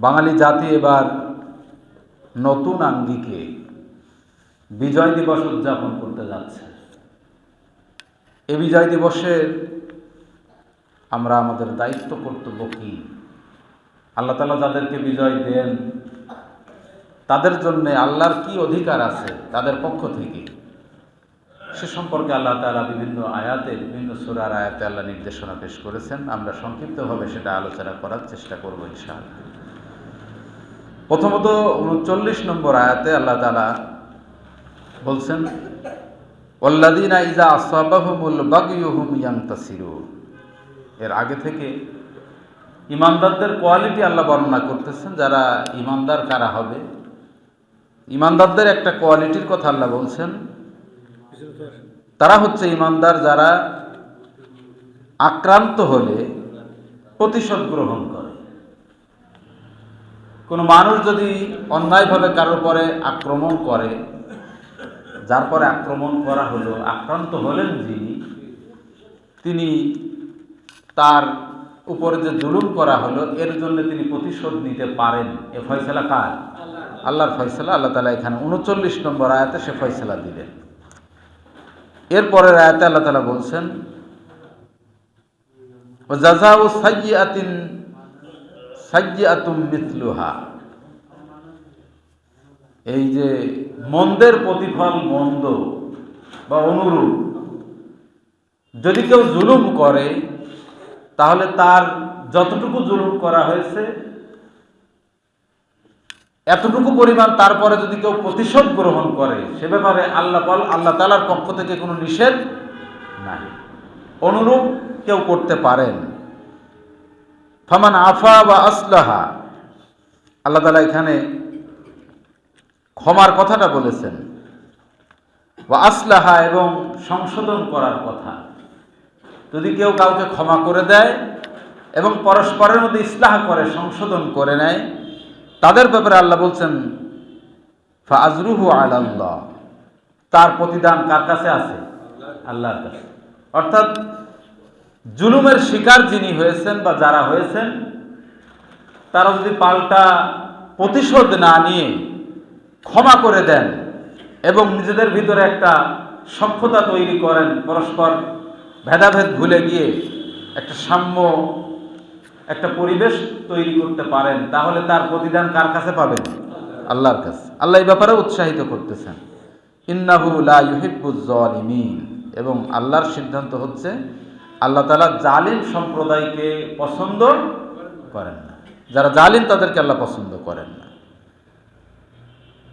বাঙালি জাতি এবার নতুন আঙ্গিকে বিজয় দিবস উদযাপন করতে যাচ্ছে। এ বিজয় দিবসে আমরা আমাদের দায়িত্ব কর্তব্য কী? আল্লাহ তালা যাদেরকে বিজয় দেন, তাদের জন্য আল্লাহর কি অধিকার আছে তাদের পক্ষ থেকে? সে সম্পর্কে আল্লাহ তালা বিভিন্ন আয়াতে, বিভিন্ন সুরার আয়াতে আল্লাহ নির্দেশনা পেশ করেছেন। আমরা সংক্ষিপ্তভাবে সেটা আলোচনা করার চেষ্টা করব ইনশাআল্লাহ। প্রথমত উনচল্লিশ নম্বর আয়াতে আল্লাহ তালা বলছেন ওল্লাদিনা ইজা আসাবাহুমুল বাগিয়ুহুম ইয়াংতাসিরু এর আগে থেকে ইমানদারদের কোয়ালিটি আল্লাহ বর্ণনা করতেছেন, যারা ইমানদার কারা হবে? ইমানদারদের একটা কোয়ালিটির কথা আল্লাহ বলছেন, তারা হচ্ছে ইমানদার যারা আক্রান্ত হলে প্রতিশোধ গ্রহণ করে। কোনো মানুষ যদি অন্যায়ভাবে কারোর পরে আক্রমণ করে, যার পরে আক্রমণ করা হলো, আক্রান্ত হলেন যিনি, তিনি তার উপরে যে জুলুম করা হলো, এর জন্য তিনি প্রতিশোধ নিতে পারেন। এ ফয়সলা কার? আল্লাহর ফয়সলা। আল্লাহ তালা এখানে উনচল্লিশ নম্বর আয়াতে সে ফয়সলা দিলেন। এরপরের আয়াতে আল্লাহ তালা বলছেন ও মিথলুহা এই যে মন্দের প্রতিফল মন্দ বা অনুরূপ, যদি কেউ জুলুম করে, তাহলে তার যতটুকু জুলুম করা হয়েছে, এতটুকু পরিমাণ তারপরে যদি কেউ প্রতিশোধ গ্রহণ করে, সে ব্যাপারে আল্লাহ আল্লাহ তালার পক্ষ থেকে কোনো নিষেধ নাই। অনুরূপ কেউ করতে পারেন। ফামান আফা বা আসলাহা। আল্লাহ তালা এখানে ক্ষমার কথাটা বলেছেন। বা আসলাহা এবং সংশোধন করার কথা। যদি কেউ কাউকে ক্ষমা করে দেয় এবং পরস্পরের মধ্যে ইসলাহ করে, সংশোধন করে নেয়, তাদের ব্যাপারে আল্লাহ বলছেন ফাজরুহু আল্লাহ তার প্রতিদান কার কাছে আছে? আল্লাহর কাছে। অর্থাৎ জুলুমের শিকার যিনি হয়েছেন বা যারা হয়েছেন, তারা যদি পাল্টা প্রতিশোধ না নিয়ে ক্ষমা করে দেন এবং নিজেদের ভিতরে একটা সক্ষতা তৈরি করেন, পরস্পর ভেদাভেদ ভুলে গিয়ে একটা সাম্য, একটা পরিবেশ তৈরি করতে পারেন, তাহলে তার প্রতিদান কার কাছে পাবেন? আল্লাহর কাছে। আল্লাহ এই ব্যাপারে উৎসাহিত করতেছেন। ইন্নাহু লা ইউহিব্বুজ জালিমিন এবং আল্লাহর সিদ্ধান্ত হচ্ছে আল্লাহ তালা জালিম সম্প্রদায়কে পছন্দ করেন না। যারা জালিম, তাদেরকে আল্লাহ পছন্দ করেন না।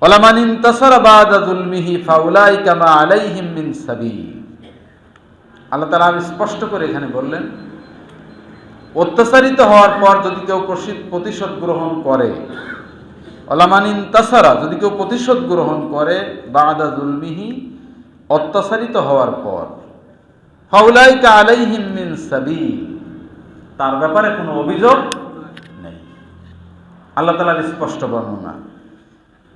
ওলামান ইনতাসারা বাদা যুলমিহি ফাউলাইকা মা আলাইহিম মিন সাবিল। আল্লাহ তাআলা আরও স্পষ্ট করে এখানে বললেন, অত্যাচারিত হওয়ার পর যদি কেউ প্রতিশোধ গ্রহণ করে অলামানিন তাসারা যদি কেউ প্রতিশোধ গ্রহণ করে, বাদা জুলমিহি অত্যাচারিত হওয়ার পর তার ব্যাপারে কোনো অভিযোগ নেই। আল্লাহ তালার স্পষ্ট বর্ণনা।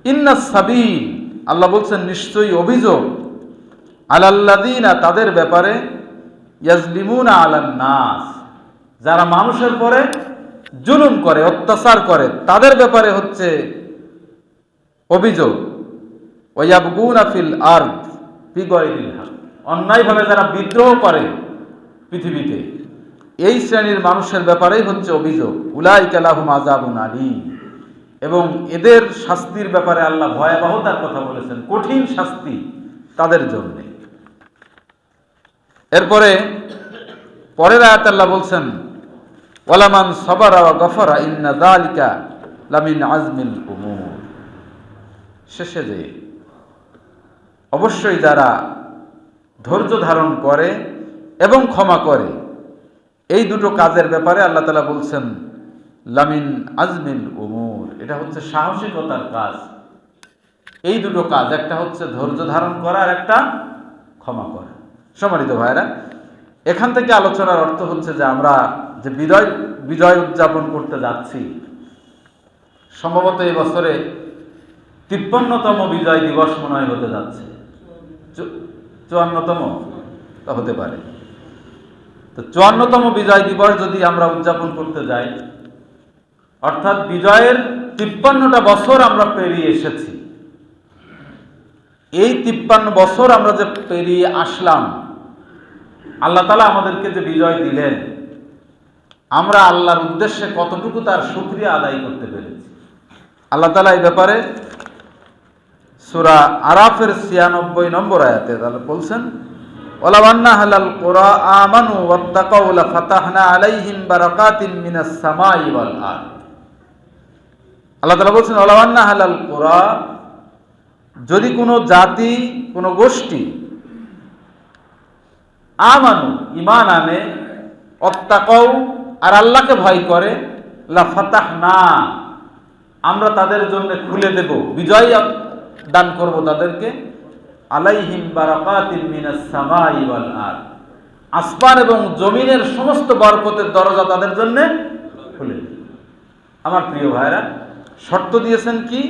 ইন্না সাবিল, আল্লাহ বলছেন, নিশ্চয়ই অভিযোগ। আলাল্লাদিনা তাদের ব্যাপারে নাস। যারা মানুষের পরে জুলুম করে, অত্যাচার করে, তাদের ব্যাপারে হচ্ছে অভিযোগ। ওয়াবগুনা ফিল আর্থ বিগয়রিল হক। অন্যায়ভাবে যারা বিদ্রোহ করে পৃথিবীতে, এই শ্রেণির মানুষের ব্যাপারেই হচ্ছে অভিযোগ উলাই কালাহুম আজাবুন আলী এবং এদের শাস্তির ব্যাপারে আল্লাহ ভয়াবহতার কথা বলেছেন, কঠিন শাস্তি তাদের জন্য। এরপরে, পরের আয়াত আল্লাহ বলছেন, ওয়ালামান সবারা গফরা ইন্না দালিকা লামিন আজমিল উমুর। শেষে যে, অবশ্যই যারা ধৈর্য ধারণ করে এবং ক্ষমা করে। এই দুটো কাজের ব্যাপারে আল্লাহ তালা বলছেন, লামিন আজমিল উমুর। এটা হচ্ছে সাহসিকতার কাজ। এই দুটো কাজ, একটা হচ্ছে ধৈর্য ধারণ করা আর একটা ক্ষমা করা। সম্মানিত ভাইরা এখান থেকে আলোচনার অর্থ হচ্ছে যে আমরা যে বিজয় বিজয় উদযাপন করতে যাচ্ছি, সম্ভবত এই বছরে তিপ্পান্নতম বিজয় দিবস মনে হতে যাচ্ছে। চুয়ান্নতম? হতে পারে। তো চুয়ান্নতম বিজয় দিবস যদি আমরা উদযাপন করতে যাই, অর্থাৎ বিজয়ের তিপ্পান্নটা বছর আমরা পেরিয়ে এসেছি। এই তিপ্পান্ন বছর আমরা যে পেরিয়ে আসলাম, আল্লাহ তালা আমাদেরকে যে বিজয় দিলেন, আমরা আল্লাহর উদ্দেশ্যে কতটুকু তার সুক্রিয়া আদায় করতে পেরেছি? আল্লাহ তালা এই ব্যাপারে সুরা আরাফের ছিয়ানব্বই নম্বর আয়াতে, তাহলে বলছেন ওলাবান্না হালাল কোরআ আমানু ওয়াত্তাকাউ লাফাতাহনা আলাইহিম বারাকাতিন মিনাস সামাই ওয়াল আল্লাহ তাআলা বলছেন ওলাবান্না হালাল কোরআ, যদি কোনো জাতি, কোনো গোষ্ঠী আমানু ইমান আনে অত্তাকাউ আর আল্লাহকে ভয় করে লাফাতাহ না আমরা তাদের জন্য খুলে দেব, বিজয় দান করব তাদেরকে। আলাইহিম আরদ। আসমান এবং জমিনের সমস্ত বরকতের দরজা তাদের জন্য খুলে আমার প্রিয় ভাইরা, শর্ত দিয়েছেন কি?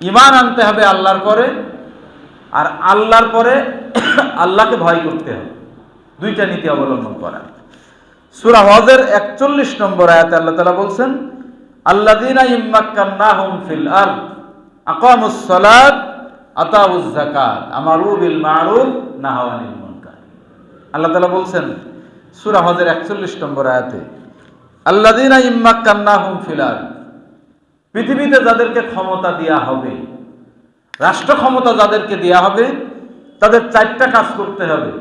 ইমান আনতে হবে আল্লাহর পরে, আর আল্লাহর পরে আল্লাহকে ভয় করতে হবে। দুইটা নীতি অবলম্বন করা। সুরা হজের একচল্লিশ নম্বর আয়াতে আল্লাহ তালা বলছেন আল্লাদিনা ইম্মাক্কান্নাহুম ফিল আরদ আকামুস সালাত আতাউজ আল্লাহ বলছেন, সূরা হজের 41 নম্বর আয়াতে, আল্লাযীনা ইম্মাক্কান্নাহুম পৃথিবীতে যাদেরকে ক্ষমতা দেয়া হবে, রাষ্ট্র ক্ষমতা যাদেরকে দেয়া হবে, তাদের চারটা কাজ করতে হবে।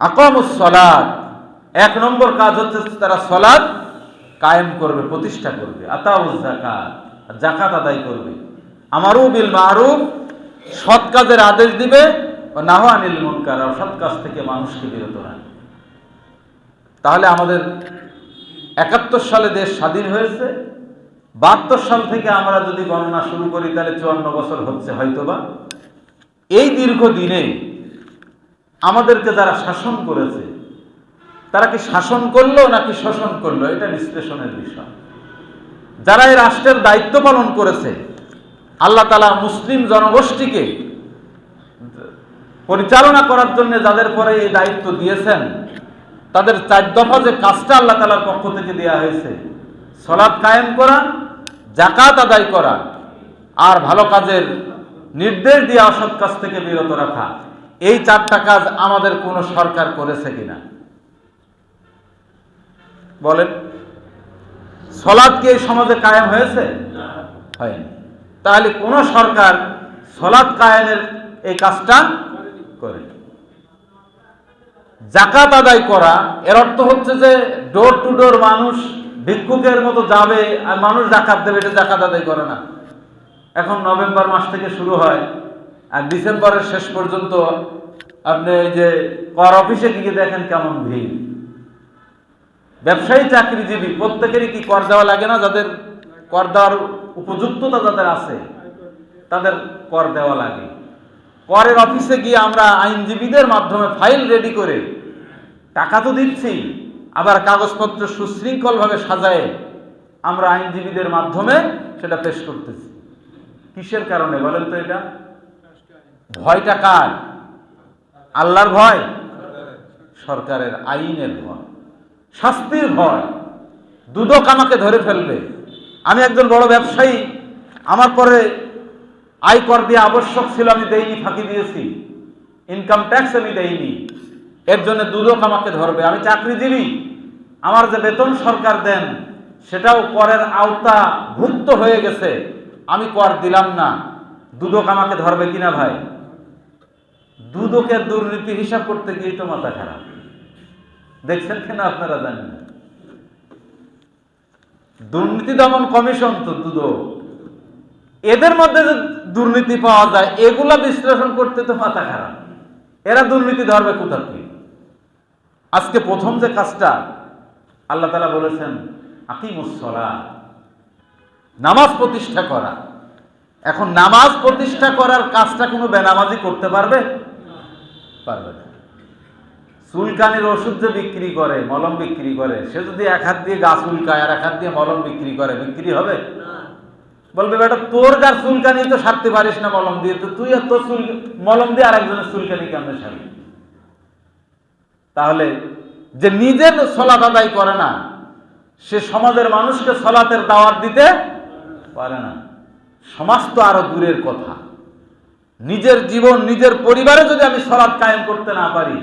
আকামুস সালাত এক নম্বর কাজ হচ্ছে তারা সলাদ কায়েম করবে, প্রতিষ্ঠা করবে। আতাউজ জাকাত জাকাত আদায় করবে। আমারও বিল মারুফ, সৎ কাজের আদেশ দিবে নাহ আনিল মুনকার সৎ কাজ থেকে মানুষকে বিরত রাখবে। তাহলে আমাদের একাত্তর সালে দেশ স্বাধীন হয়েছে। বাহাত্তর সাল থেকে আমরা যদি গণনা শুরু করি, তাহলে চুয়ান্ন বছর হচ্ছে হয়তোবা। এই দীর্ঘ দিনে আমাদেরকে যারা শাসন করেছে, তারা কি শাসন করল নাকি শোষণ করল? এটা বিশ্লেষণের বিষয়। যারা এই রাষ্ট্রের দায়িত্ব পালন করেছে, আল্লাহ তালা মুসলিম জনগোষ্ঠীকে পরিচালনা করার জন্য যাদের পরে এই দায়িত্ব দিয়েছেন, তাদের চার দফা যে কাজটা আল্লাহ তালার পক্ষ থেকে দেওয়া হয়েছে সলাদ কায়েম করা জাকাত আদায় করা, আর ভালো কাজের নির্দেশ দিয়ে অসৎ কাজ থেকে বিরত রাখা, এই চারটা কাজ আমাদের কোনো সরকার করেছে কিনা? বলেন। সলাদ কি এই সমাজে কায়েম হয়েছে? হয়নি। তাহলে কোন সরকার সলাদ কায়েমের এই কাজটা করে জাকাত আদায় করা, এর অর্থ হচ্ছে যে ডোর টু ডোর মানুষ ভিক্ষুকের মতো যাবে আর মানুষ জাকাত দেবে, এটা জাকাত আদায় করে না। এখন নভেম্বর মাস থেকে শুরু হয় আর ডিসেম্বরের শেষ পর্যন্ত আপনি ওই যে কর অফিসে গিয়ে দেখেন কেমন ভিড়। ব্যবসায়ী চাকরিজীবী, প্রত্যেকেরই কি কর দেওয়া লাগে না? যাদের কর দেওয়ার উপযুক্ততা যাদের আছে, তাদের কর দেওয়া লাগে। করের অফিসে গিয়ে আমরা আইনজীবীদের মাধ্যমে ফাইল রেডি করে টাকা তো দিচ্ছি, আবার কাগজপত্র সুশৃঙ্খলভাবে সাজায় আমরা আইনজীবীদের মাধ্যমে সেটা পেশ করতেছি। কিসের কারণে বলেন তো এটা? ভয়টা কার? আল্লাহর ভয়? সরকারের আইনের ভয়। শাস্তির ভয়। দুদক আমাকে ধরে ফেলবে। আমি একজন বড় ব্যবসায়ী। আমার পরে আয় কর দিয়ে আবশ্যক ছিল, আমি দেইনি, ফাঁকি দিয়েছি। ইনকাম ট্যাক্স আমি দেইনি। এর জন্য দুদক আমাকে ধরবে। আমি চাকরিজীবী। আমার যে বেতন সরকার দেন, সেটাও করের আওতা ভুক্ত হয়ে গেছে। আমি কর দিলাম না। দুদক আমাকে ধরবে কিনা ভাই? দুদকের দুর্নীতি হিসাব করতে গিয়ে তো মাথা খারাপ। দেখছেন কিনা আপনারা জানেন? দুর্নীতি দমন কমিশন তো দুদক। এদের মধ্যে যে দুর্নীতি পাওয়া যায়, এগুলা বিশ্লেষণ করতে তো মাথা খারাপ। এরা দুর্নীতি ধরবে কোথা থেকে? আজকে প্রথম যে কাজটা, আল্লাহ তালা বলেছেন আকিমুসলা নামাজ প্রতিষ্ঠা করা। এখন নামাজ প্রতিষ্ঠা করার কাজটা কোনো বেনামাজি করতে পারবে? পারবে চুলকানির ওষুধ যে বিক্রি করে মলম বিক্রি করে সে যদি এক হাত দিয়ে গা চুলকায় আর এক হাত দিয়ে মলম বিক্রি করে বিক্রি হবে? বলবে বেটা তোর গার চুলকানি তো সারতে পারিস না মলম দিয়ে তো তুই আর তোর চুল মলম দিয়ে আরেকজনের চুলকানি কেমনে সারবি? তাহলে যে নিজের সলাপ আদায় করে না সে সমাজের মানুষকে সলাতের দাওয়াত দিতে পারে না। সমাজ তো আরও দূরের কথা। নিজের জীবন নিজের পরিবারে যদি আমি সলাৎ কায়েম করতে না পারি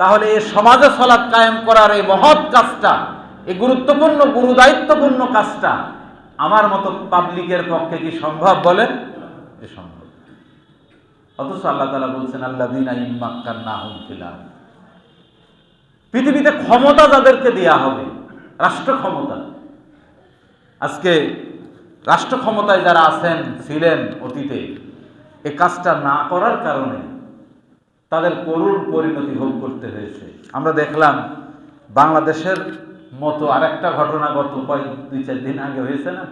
তাহলে এই সমাজে সলাৎ কায়েম করার এই মহৎ কাজটা, এই গুরুত্বপূর্ণ, গুরুদায়িত্বপূর্ণ কাজটা আমার মতো পাবলিকের পক্ষে কি সম্ভব বলেন? এ সম্ভব। অথচ আল্লাহ তালা বলছেন আল্লাহ দিন না পৃথিবীতে ক্ষমতা যাদেরকে দেয়া হবে, রাষ্ট্র ক্ষমতা। আজকে রাষ্ট্র ক্ষমতায় যারা আছেন, ছিলেন অতীতে, এ কাজটা না করার কারণে তাদের করুণ পরিণতি ভোগ করতে হয়েছে। আমরা দেখলাম, বাংলাদেশের মতো আরেকটা ঘটনা গত কয়েক, দুই, চার দিন আগে হয়েছে না?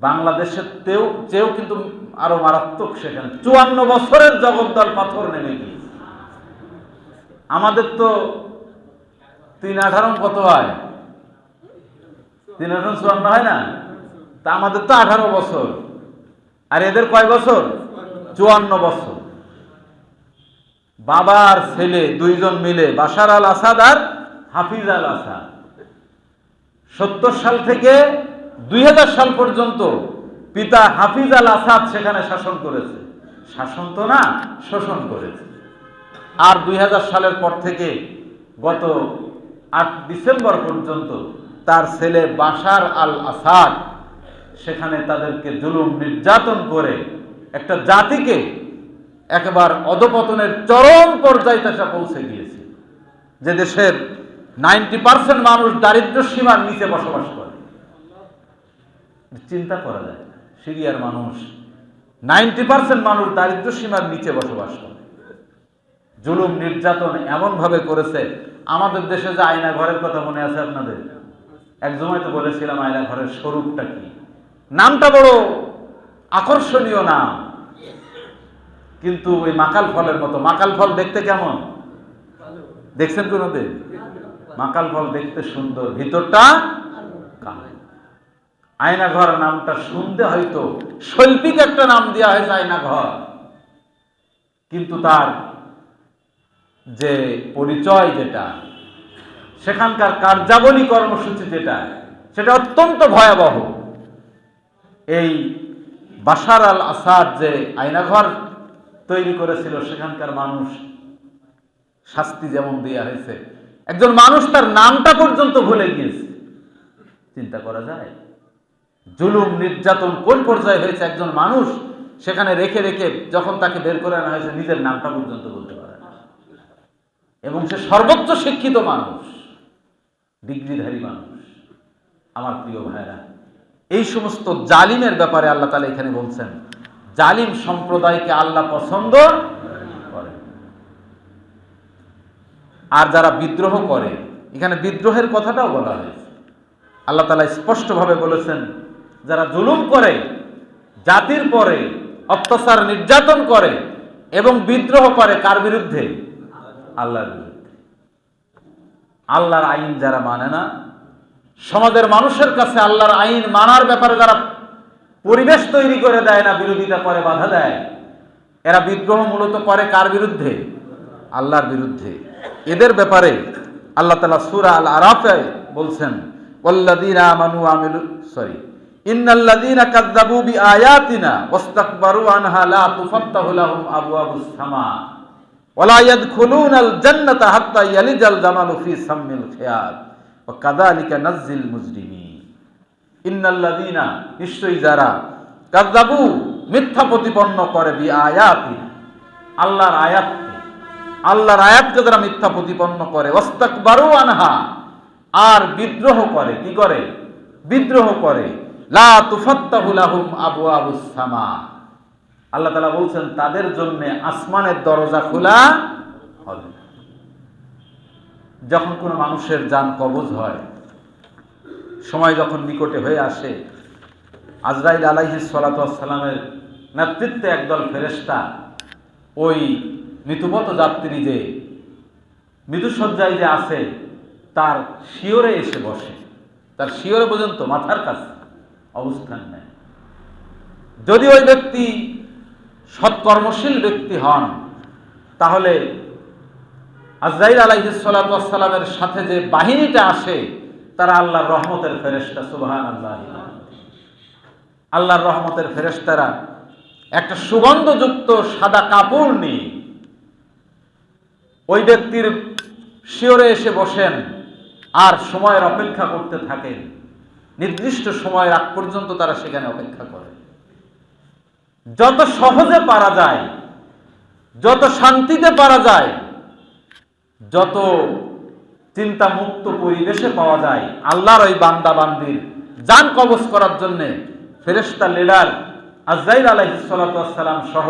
বাংলাদেশের তেও, চেয়েও কিন্তু আরও মারাত্মক সেখানে। চুয়ান্ন বছরের জগদ্দল পাথর নেমে গিয়েছে। আমাদের তো তিন আঠারো কত হয়? তিন আঠারো চুয়ান্ন হয় না? তা আমাদের তো আঠারো বছর। আর এদের কয় বছর? চুয়ান্ন বছর। বাবার ছেলে দুইজন মিলে, বাশার আল আসাদ আর হাফিজ আল আসাদ। সত্তর সাল থেকে দুই হাজার সাল পর্যন্ত পিতা হাফিজ আল আসাদ সেখানে শাসন করেছে। শাসন তো না, শোষণ করেছে। আর দুই হাজার সালের পর থেকে গত আট ডিসেম্বর পর্যন্ত তার ছেলে বাশার আল আসাদ সেখানে তাদেরকে জুলুম নির্যাতন করে একটা জাতিকে একবার অধপতনের চরম পর্যায়ে তারা পৌঁছে গিয়েছে। যে দেশের নাইনটি পার্সেন্ট মানুষ দারিদ্র সীমার নিচে বসবাস করে। চিন্তা করা যায়, সিরিয়ার মানুষ নাইনটি পার্সেন্ট মানুষ দারিদ্র সীমার নিচে বসবাস করে। জুলুম নির্যাতন এমনভাবে করেছে, আমাদের দেশে যে আয়না ঘরের কথা মনে আছে আপনাদের? এক সময় তো বলেছিলাম, আয়না ঘরের স্বরূপটা কি? নামটা বড় আকর্ষণীয় নাম। কিন্তু ওই মাকাল ফলের মতো। মাকাল ফল দেখতে কেমন? দেখছেন কোনোদিন? মাকাল ফল দেখতে সুন্দর। ভিতরটা। আয়না ঘর নামটা শুনতে হয়তো শৈল্পিক একটা নাম দেওয়া হয়েছে আয়না ঘর। কিন্তু তার যে পরিচয় যেটা, সেখানকার কার্যাবলী কর্মসূচি যেটা, সেটা অত্যন্ত ভয়াবহ। এই বাশার আল আসাদ যে আয়নাঘর তৈরি করেছিল, সেখানকার মানুষ শাস্তি যেমন দেওয়া হয়েছে, একজন মানুষ তার নামটা পর্যন্ত ভুলে গিয়েছে। চিন্তা করা যায়, জুলুম, নির্যাতন কোন পর্যায়ে হয়েছে একজন মানুষ, সেখানে রেখে রেখে যখন তাকে বের করে আনা হয়েছে, নিজের নামটা পর্যন্ত বলতে পারে না। এবং সে সর্বোচ্চ শিক্ষিত মানুষ, ডিগ্রিধারী মানুষ, আমার প্রিয় ভাইরা এই সমস্ত জালিমের ব্যাপারে আল্লাহ তালা এখানে বলছেন জালিম সম্প্রদায়কে আল্লাহ পছন্দ করে। আর যারা বিদ্রোহ করে, এখানে বিদ্রোহের কথাটাও বলা হয়েছে। আল্লাহ তালা স্পষ্টভাবে বলেছেন, যারা জুলুম করে, জাতির পরে অত্যাচার নির্যাতন করে এবং বিদ্রোহ করে, কার বিরুদ্ধে? আল্লাহর বিরুদ্ধে। আল্লাহর আইন যারা মানে না, সমাজের মানুষের কাছে আল্লাহর আইন মানার ব্যাপারে যারা পরিবেশ তৈরি করে দেয় না, বিরোধিতা করে, বাধা দেয়। এরা বিদ্রোহ মূলত করে কার বিরুদ্ধে? আল্লাহর বিরুদ্ধে। এদের ব্যাপারে আল্লাহ তালা সুরা আল আরাফে বলছেন কাযযাবু বিআয়াতিনা ওয়াস্তাকবারু ইন্নাল্লাযীনা, নিশ্চয়ই যারা মিথ্যা প্রতিপন্ন করে বিআয়াতিনা আল্লাহর আয়াতকে আল্লাহর আয়াতকে যারা মিথ্যা প্রতিপন্ন করে আনহা, আর বিদ্রোহ করে, কি করে? বিদ্রোহ করে। লা তুফাত্তাহু লাহুম আবওয়াবুস সামা। আল্লাহ তাআলা বলছেন, তাদের জন্য আসমানের দরজা খোলা হবে যখন কোনো মানুষের যান কবজ হয় সময় যখন নিকটে হয়ে আসে, আজরাইল আলাইহিস সালামের নেতৃত্বে একদল ফেরেশতা ওই মৃত্যুপত যাত্রী যে মৃদুসজ্জায় যে আছে, তার শিওরে এসে বসে। তার শিওরে পর্যন্ত মাথার কাছে অবস্থান নেয়। যদি ওই ব্যক্তি সৎকর্মশীল ব্যক্তি হন, তাহলে আজরাইল আলাইহিসালামের সাথে যে বাহিনীটা আসে তারা আল্লাহর রহমতের ফেরেস্তা সুবাহান আল্লাহ আল্লাহর রহমতের ফেরেস্তারা একটা সুগন্ধযুক্ত সাদা কাপড় নিয়ে ওই ব্যক্তির শিওরে এসে বসেন আর সময়ের অপেক্ষা করতে থাকেন। নির্দিষ্ট সময়ের আগ পর্যন্ত তারা সেখানে অপেক্ষা করে। যত সহজে পারা যায়, যত শান্তিতে পারা যায়, যত চিন্তা মুক্ত পরিবেশে পাওয়া যায়। আল্লাহর ওই বান্দা বান্দির যান কবজ করার জন্য ফেরেস্তা লিডার আজরাইল আলাইহিসালাম সহ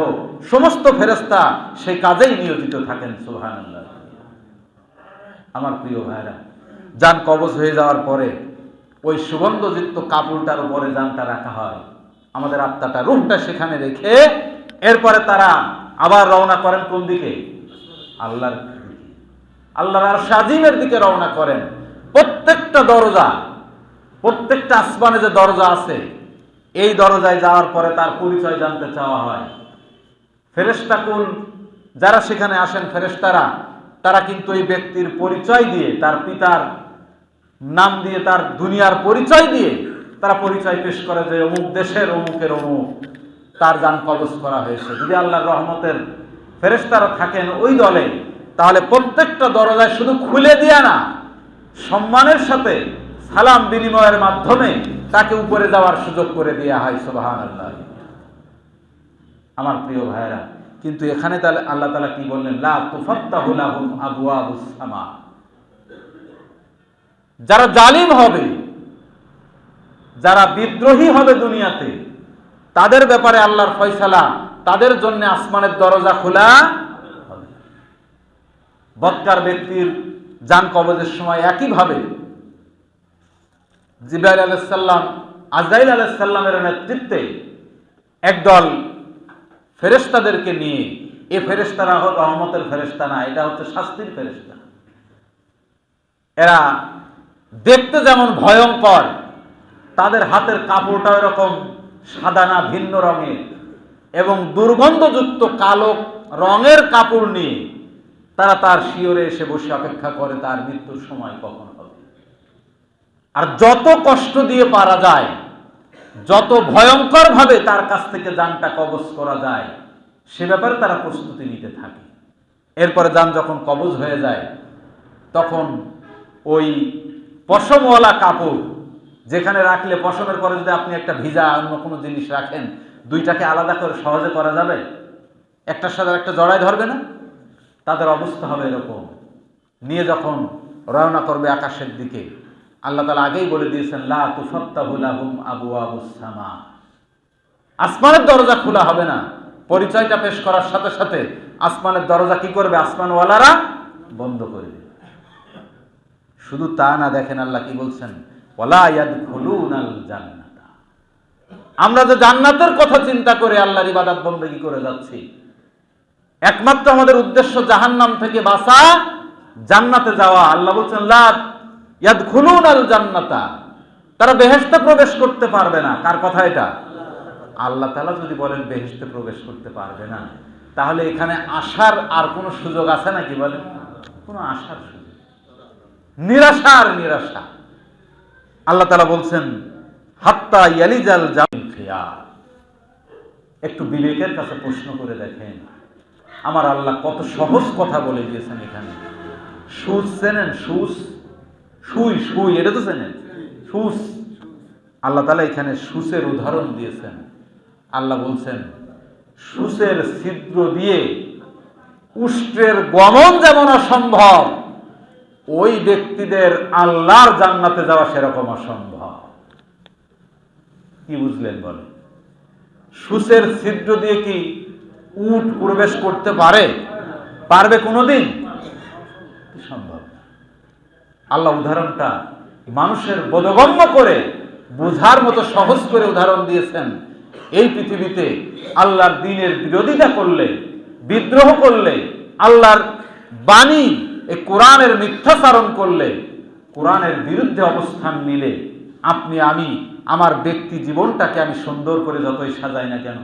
সমস্ত ফেরেস্তা সেই কাজেই নিয়োজিত থাকেন সুহান আমার প্রিয় ভাইরা যান কবজ হয়ে যাওয়ার পরে ওই সুগন্ধযুক্ত কাপড়টার উপরে যানটা রাখা হয়। আমাদের আত্মাটা, রুহটা সেখানে রেখে এরপরে তারা আবার রওনা করেন কোন দিকে? আল্লাহর আল্লাহর আর সাজিমের দিকে রওনা করেন। প্রত্যেকটা দরজা, প্রত্যেকটা আসমানে যে দরজা আছে, এই দরজায় যাওয়ার পরে তার পরিচয় জানতে চাওয়া হয়। ফেরেস্তা কোন? যারা সেখানে আসেন ফেরেস্তারা তারা কিন্তু এই ব্যক্তির পরিচয় দিয়ে, তার পিতার নাম দিয়ে, তার দুনিয়ার পরিচয় দিয়ে, তারা পরিচয় পেশ করে যে অমুক দেশের, অমুকের অমুক, তার যান কবজ করা হয়েছে। যদি আল্লাহর রহমতের ফেরেস্তারা থাকেন ওই দলে তাহলে প্রত্যেকটা দরজায় শুধু খুলে দিয়া না, সম্মানের সাথে সালাম বিনিময়ের মাধ্যমে তাকে উপরে যাওয়ার সুযোগ করে দেওয়া হয় আল্লাহ আমার প্রিয় ভাইয়েরা, কিন্তু এখানে তাহলে আল্লাহ তালা কি বললেন লা তুফাত্তাহুলাহুম আবওয়াবুস সামা যারা জালিম হবে, যারা বিদ্রোহী হবে দুনিয়াতে, তাদের ব্যাপারে আল্লাহর ফয়সালা, তাদের জন্য আসমানের দরজা খোলা। বৎকার ব্যক্তির যান কবজের সময় একইভাবে জিবাইল আলাইসাল্লাম আজরাইল আলাইসাল্লামের নেতৃত্বে একদল ফেরেস্তাদেরকে নিয়ে, এ ফেরেস্তারা হল রহমতের ফেরেস্তা না, এটা হচ্ছে শাস্তির ফেরেস্তা এরা দেখতে যেমন ভয়ঙ্কর, তাদের হাতের কাপড়টা এরকম সাদা না, ভিন্ন রঙের এবং দুর্গন্ধযুক্ত কালো রঙের কাপড় নিয়ে তারা তার শিওরে এসে বসে অপেক্ষা করে, তার মৃত্যুর সময় কখন হবে? আর যত কষ্ট দিয়ে পারা যায়, যত ভয়ঙ্কর ভাবে তার কাছ থেকে যানটা কবজ করা যায়, সে ব্যাপারে তারা প্রস্তুতি নিতে থাকে। এরপরে যান যখন কবজ হয়ে যায়, তখন ওই পশমওয়ালা কাপড় যেখানে রাখলে পশমের পরে যদি আপনি একটা ভিজা অন্য কোনো জিনিস রাখেন, দুইটাকে আলাদা করে সহজে করা যাবে? একটার সাথে একটা জড়াই ধরবে না? তাদের অবস্থা হবে এরকম। নিয়ে যখন রওনা করবে আকাশের দিকে, আল্লাহ তালা আগেই বলে দিয়েছেন, লা তুফাত্তাহুলাহুম আবু আবুসামা আসমানের দরজা খোলা হবে না। পরিচয়টা পেশ করার সাথে সাথে আসমানের দরজা কি করবে? আসমানওয়ালারা বন্ধ করে দেবে। শুধু তা না, দেখেন আল্লাহ কি বলছেন আমরা যে জান্নাতের কথা চিন্তা করে আল্লাহর ইবাদত বন্দেগী করে যাচ্ছি একমাত্র আমাদের উদ্দেশ্য জাহান্নাম থেকে বাঁচা, জান্নাতে যাওয়া। আল্লাহ বলছেন, লা ইয়াদখুলুনাল জান্নাতা। তারা বেহেশতে প্রবেশ করতে পারবে না। কার কথা এটা? আল্লাহ তাআলা যদি বলেন বেহেশতে প্রবেশ করতে পারবে না, তাহলে এখানে আসার আর কোনো সুযোগ আছে নাকি বলেন? কোনো আসার সুযোগ নিরাশা আর নিরাশা। আল্লাহ তালা বলছেন, হাত্তা ইয়ালিজাল খিয়ার একটু বিবেকের কাছে প্রশ্ন করে দেখেন। আমার আল্লাহ কত সহজ কথা বলে দিয়েছেন এখানে। সুস চেনেন সুস সুই সুই, এটা তো চেনেন? সুস আল্লাহ তালা এখানে সুসের উদাহরণ দিয়েছেন। আল্লাহ বলছেন সুসের ছিদ্র দিয়ে উষ্ট্রের গমন যেমন অসম্ভব, ওই ব্যক্তিদের আল্লাহর জান্নাতে যাওয়া সেরকম অসম্ভব। কি বুঝলেন বলে সুসের ছিদ্র দিয়ে কি উট প্রবেশ করতে পারে, পারবে কোনোদিন সম্ভব না। আল্লাহ উদাহরণটা মানুষের বোধগম্য করে, বোঝার মতো সহজ করে উদাহরণ দিয়েছেন এই পৃথিবীতে আল্লাহর দিনের বিরোধিতা করলে, বিদ্রোহ করলে, আল্লাহর বাণী এই কোরআনের মিথ্যাচারণ করলে, কোরআনের বিরুদ্ধে অবস্থান নিলে, আপনি, আমি, আমার ব্যক্তি জীবনটাকে আমি সুন্দর করে যতই সাজাই না কেন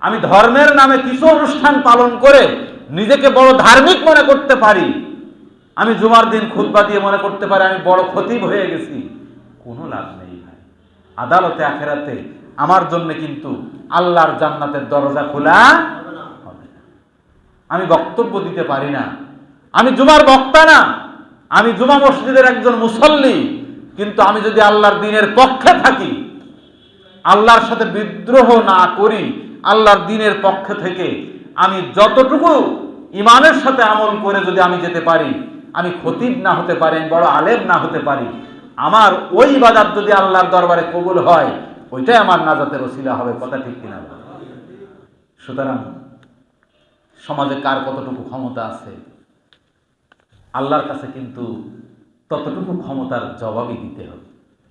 আমি ধর্মের নামে কিছু অনুষ্ঠান পালন করে নিজেকে বড় ধার্মিক মনে করতে পারি। আমি জুমার দিন খুতবা দিয়ে মনে করতে পারি আমি বড় খতিব হয়ে গেছি। কোনো লাভ নেই ভাই। আদালতে, আখেরাতে আমার জন্য কিন্তু আল্লাহর জান্নাতের দরজা খোলা হবে আমি বক্তব্য দিতে পারি না। আমি জুমার বক্তা না। আমি জুমা মসজিদের একজন মুসল্লি। কিন্তু আমি যদি আল্লাহর দিনের পক্ষে থাকি, আল্লাহর সাথে বিদ্রোহ না করি আল্লাহর দিনের পক্ষ থেকে আমি যতটুকু ইমানের সাথে আমল করে যদি আমি যেতে পারি, আমি খতিব না হতে পারি, আমি বড় আলেম না হতে পারি, আমার ওই বাজার যদি আল্লাহর দরবারে কবুল হয়, ওইটাই আমার নাজাতের ওসিলা হবে, কথা ঠিক কিনা? সুতরাং সমাজে কার কতটুকু ক্ষমতা আছে আল্লাহর কাছে কিন্তু ততটুকু ক্ষমতার জবাবই দিতে হবে